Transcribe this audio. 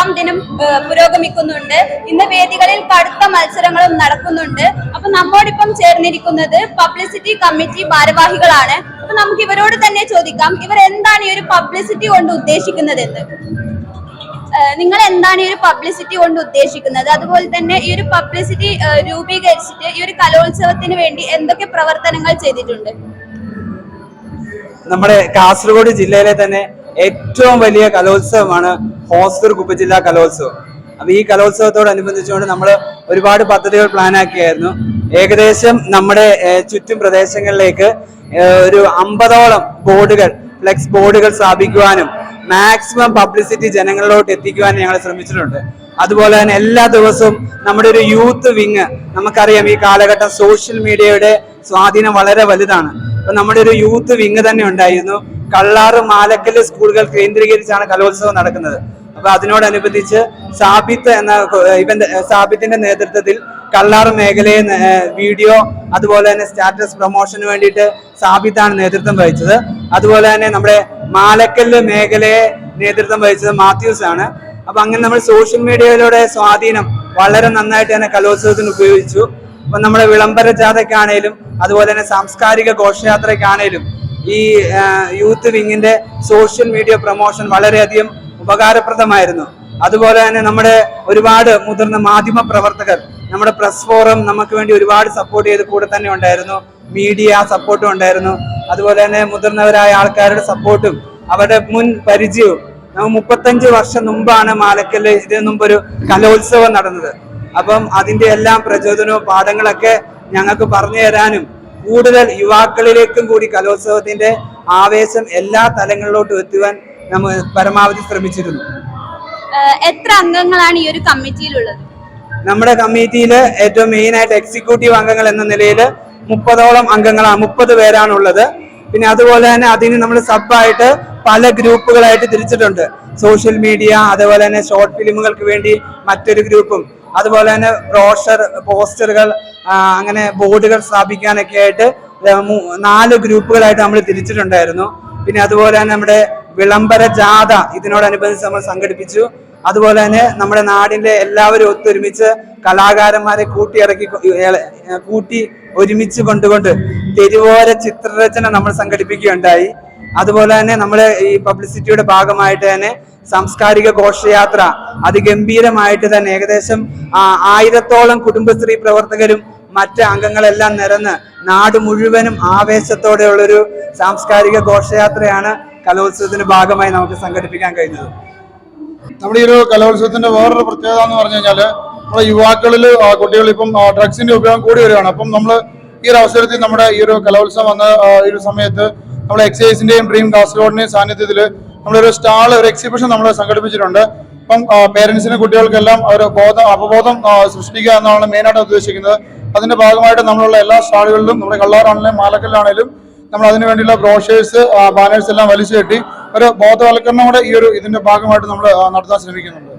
രണ്ടാം ദിനം പുരോഗമിക്കുന്നുണ്ട്. ഇന്ന് വേദികളിൽ കടുത്ത മത്സരങ്ങളും നടക്കുന്നുണ്ട്. അപ്പൊ നമ്മോടിപ്പം ചേർന്നിരിക്കുന്നത് പബ്ലിസിറ്റി കമ്മിറ്റി ഭാരവാഹികളാണ്. അപ്പൊ നമുക്ക് ഇവരോട് തന്നെ ചോദിക്കാം ഇവർ എന്താണ് ഈ ഒരു പബ്ലിസിറ്റി കൊണ്ട് ഉദ്ദേശിക്കുന്നത് എന്ന് നിങ്ങൾ എന്താണ് ഈ ഒരു പബ്ലിസിറ്റി കൊണ്ട് ഉദ്ദേശിക്കുന്നത്? അതുപോലെ തന്നെ ഈ ഒരു പബ്ലിസിറ്റി രൂപീകരിച്ചിട്ട് ഈ ഒരു കലോത്സവത്തിന് വേണ്ടി എന്തൊക്കെ പ്രവർത്തനങ്ങൾ ചെയ്തിട്ടുണ്ട്? നമ്മുടെ കാസർഗോഡ് ജില്ലയിലെ തന്നെ ഏറ്റവും വലിയ കലോത്സവമാണ് ഹോസ്കർ കുപ്പജില്ലാ കലോത്സവം. അപ്പൊ ഈ കലോത്സവത്തോടനുബന്ധിച്ചുകൊണ്ട് നമ്മൾ ഒരുപാട് പദ്ധതികൾ പ്ലാൻ ആക്കിയായിരുന്നു. ഏകദേശം നമ്മുടെ ചുറ്റും പ്രദേശങ്ങളിലേക്ക് ഒരു അമ്പതോളം ബോർഡുകൾ ഫ്ലെക്സ് ബോർഡുകൾ സ്ഥാപിക്കുവാനും മാക്സിമം പബ്ലിസിറ്റി ജനങ്ങളിലോട്ട് എത്തിക്കുവാനും ഞങ്ങൾ ശ്രമിച്ചിട്ടുണ്ട്. അതുപോലെ തന്നെ എല്ലാ ദിവസവും നമ്മുടെ ഒരു യൂത്ത് വിങ് നമുക്കറിയാം ഈ കാലഘട്ടം സോഷ്യൽ മീഡിയയുടെ സ്വാധീനം വളരെ വലുതാണ്. അപ്പൊ നമ്മുടെ ഒരു യൂത്ത് വിങ് തന്നെ ഉണ്ടായിരുന്നു. കള്ളാറ് മാലക്കൽ സ്കൂളുകൾ കേന്ദ്രീകരിച്ചാണ് കലോത്സവം നടക്കുന്നത്. അപ്പൊ അതിനോടനുബന്ധിച്ച് സാബിത്ത് എന്ന ഇവന്റ് സാബിത്തിന്റെ നേതൃത്വത്തിൽ കള്ളാറ് മേഖലയെ വീഡിയോ അതുപോലെ തന്നെ സ്റ്റാറ്റസ് പ്രൊമോഷന് വേണ്ടിയിട്ട് സാബിത്താണ് നേതൃത്വം വഹിച്ചത്. അതുപോലെ തന്നെ നമ്മുടെ മാലക്കല്ല് മേഖലയെ നേതൃത്വം വഹിച്ചത് മാത്യൂസ് ആണ്. അപ്പൊ അങ്ങനെ നമ്മൾ സോഷ്യൽ മീഡിയയിലൂടെ സ്വാധീനം വളരെ നന്നായിട്ട് തന്നെ കലോത്സവത്തിന് ഉപയോഗിച്ചു. അപ്പൊ നമ്മുടെ വിളംബര ജാഥയ്ക്കാണേലും അതുപോലെ തന്നെ സാംസ്കാരിക ഘോഷയാത്രയ്ക്കാണേലും ഈ യൂത്ത് വിങ്ങിന്റെ സോഷ്യൽ മീഡിയ പ്രൊമോഷൻ വളരെയധികം ഉപകാരപ്രദമായിരുന്നു. അതുപോലെ തന്നെ നമ്മുടെ ഒരുപാട് മുതിർന്ന മാധ്യമ പ്രവർത്തകർ നമ്മുടെ പ്രസ് ഫോറം നമുക്ക് വേണ്ടി ഒരുപാട് സപ്പോർട്ട് ചെയ്ത് കൂടെ തന്നെ ഉണ്ടായിരുന്നു. മീഡിയ സപ്പോർട്ടും ഉണ്ടായിരുന്നു. അതുപോലെ തന്നെ മുതിർന്നവരായ ആൾക്കാരുടെ സപ്പോർട്ടും അവരുടെ മുൻ പരിചയവും മുപ്പത്തഞ്ച് വർഷം മുമ്പാണ് മാലക്കല്ല് ഇതിനു മുമ്പ് ഒരു കലോത്സവം നടന്നത്. അപ്പം അതിന്റെ എല്ലാം പ്രചോദനവും പാഠങ്ങളൊക്കെ ഞങ്ങൾക്ക് പറഞ്ഞു തരാനും കൂടുതൽ യുവാക്കളിലേക്കും കൂടി കലോത്സവത്തിന്റെ ആവേശം എല്ലാ തലങ്ങളിലോട്ടും എത്തുവാൻ നമ്മൾ പരമാവധി ശ്രമിച്ചിരുന്നു. എത്ര അംഗങ്ങളാണ് ഈ ഒരു കമ്മിറ്റിയിലുള്ളത്? നമ്മുടെ കമ്മിറ്റിയിൽ ഏറ്റവും മെയിൻ ആയിട്ട് എക്സിക്യൂട്ടീവ് അംഗങ്ങൾ എന്ന നിലയിൽ മുപ്പതോളം അംഗങ്ങളാണ് മുപ്പത് പേരാണ് ഉള്ളത് പിന്നെ അതുപോലെ തന്നെ അതിന് നമ്മൾ സബായിട്ട് പല ഗ്രൂപ്പുകളായിട്ട് തിരിച്ചിട്ടുണ്ട്. സോഷ്യൽ മീഡിയ അതുപോലെ തന്നെ ഷോർട്ട് ഫിലിമുകൾക്ക് വേണ്ടി മറ്റൊരു ഗ്രൂപ്പും. അതുപോലെ തന്നെ ബ്രോഷർ പോസ്റ്ററുകൾ അങ്ങനെ ബോർഡുകൾ സ്ഥാപിക്കാനൊക്കെ ആയിട്ട് നാല് ഗ്രൂപ്പുകളായിട്ട് നമ്മൾ തിരിച്ചിട്ടുണ്ടായിരുന്നു. പിന്നെ അതുപോലെ തന്നെ നമ്മുടെ വിളംബര ജാഥ ഇതിനോടനുബന്ധിച്ച് നമ്മൾ സംഘടിപ്പിച്ചു. അതുപോലെ തന്നെ നമ്മുടെ നാടിന്റെ എല്ലാവരും ഒത്തൊരുമിച്ച് കലാകാരന്മാരെ കൂട്ടിയിറക്കി കൂട്ടി ഒരുമിച്ച് കൊണ്ടുകൊണ്ട് തെരുവോര ചിത്രരചന നമ്മൾ സംഘടിപ്പിക്കുകയുണ്ടായി. അതുപോലെ തന്നെ നമ്മുടെ ഈ പബ്ലിസിറ്റിയുടെ ഭാഗമായിട്ട് തന്നെ സാംസ്കാരിക ഘോഷയാത്ര അതിഗംഭീരമായിട്ട് തന്നെ ഏകദേശം ആയിരത്തോളം കുടുംബശ്രീ പ്രവർത്തകരും മറ്റ് അംഗങ്ങളെല്ലാം നിരന്ന് നാട് മുഴുവനും ആവേശത്തോടെയുള്ളൊരു സാംസ്കാരിക ഘോഷയാത്രയാണ് കലോത്സവത്തിന്റെ ഭാഗമായി നമുക്ക് സംഘടിപ്പിക്കാൻ കഴിഞ്ഞത്. നമ്മുടെ ഈ ഒരു കലോത്സവത്തിന്റെ വേറൊരു പ്രത്യേകത എന്ന് പറഞ്ഞു കഴിഞ്ഞാൽ നമ്മുടെ യുവാക്കളിൽ കുട്ടികൾ ഇപ്പം ഡ്രഗ്സിന്റെ ഉപയോഗം കൂടി വരികയാണ്. അപ്പം നമ്മൾ ഈ ഒരു അവസരത്തിൽ നമ്മുടെ ഈ ഒരു കലോത്സവം വന്ന ഈ ഒരു സമയത്ത് നമ്മുടെ എക്സൈസിന്റെയും ഡ്രീം കാസർഗോഡിന്റെയും സാന്നിധ്യത്തിൽ നമ്മളൊരു സ്റ്റാൾ ഒരു എക്സിബിഷൻ നമ്മൾ സംഘടിപ്പിച്ചിട്ടുണ്ട്. അപ്പം പേരൻസിനും കുട്ടികൾക്കെല്ലാം ഒരു ബോധം അപബോധം സൃഷ്ടിക്കുക എന്നാണ് മെയിനായിട്ട് ഉദ്ദേശിക്കുന്നത്. അതിന്റെ ഭാഗമായിട്ട് നമ്മളുള്ള എല്ലാ സ്റ്റാളുകളിലും നമ്മുടെ കള്ളാറാണെങ്കിലും മാലക്കല്ലാണെങ്കിലും നമ്മൾ അതിനു വേണ്ടിയുള്ള ബ്രോഷേഴ്സ് ബാനേഴ്സ് എല്ലാം വലിച്ചു കെട്ടി ഒരു ബോധവൽക്കരണം കൂടെ ഈ ഒരു ഇതിന്റെ ഭാഗമായിട്ട് നമ്മൾ നടത്താൻ ശ്രമിക്കുന്നുണ്ട്.